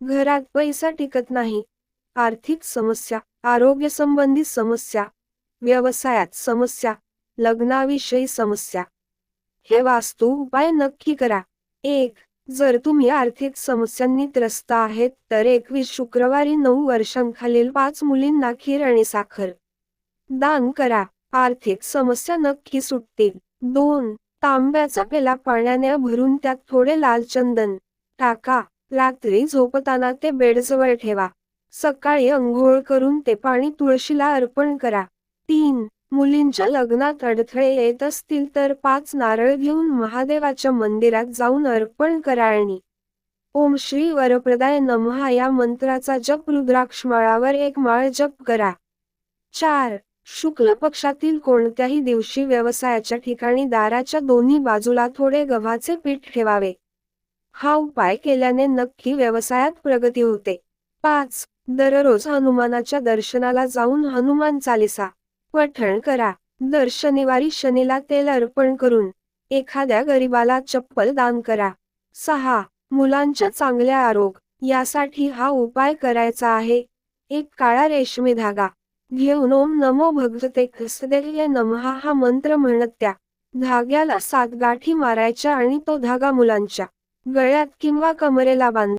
घरात पैसा टिकत नाही. आर्थिक समस्या आरोग्य संबंधी समस्या व्यवसायात समस्या लग्नाविषयी समस्या. हे वास्तू उपाय नक्की करा. एक जर तुम्ही आर्थिक समस्यांनी त्रस्त आहेत तर एकवीस शुक्रवारी नऊ वर्षांखालील पाच मुलींना खीर आणि साखर दान करा. आर्थिक समस्या नक्की सुटतील. दोन तांब्याचा पेला पाण्याने भरून त्यात थोडे लाल चंदन टाका. रात्री झोपताना ते बेडजवळ ठेवा. सकाळी अंघोळ करून ते पाणी तुळशीला अर्पण करा. तीन मुलींच्या लग्नात अडथळे येत असतील तर पाच नारळ घेऊन महादेवाच्या मंदिरात जाऊन अर्पण करा आणि ओम श्री वरप्रदाय नमहा या मंत्राचा जप रुद्राक्ष माळावर एक माळ जप करा. चार शुक्ल पक्षातील कोणत्याही दिवशी व्यवसायाच्या ठिकाणी दाराच्या दोन्ही बाजूला थोडे गव्हाचे पीठ ठेवावे. हा उपाय केल्याने नक्की व्यवसायात प्रगती होते. पाच. दररोज हनुमानाच्या दर्शनाला जाऊन हनुमान चालिसा पठण करा. दर शनिवारी शनीला तेल अर्पण करून एखाद्या गरीबाला चप्पल दान करा. सहा. मुलांच्या चांगल्या आरोग्य यासाठी हा उपाय करायचा आहे. एक काळा रेशमी धागा. घेऊन ओम नमो भगवते कसदेय नमहा हा मंत्र म्हणत त्या. धाग्याला सात गाठी मारायच्या आणि तो धागा मुलांच्या. गळ्यात किंवा कमरेला बांध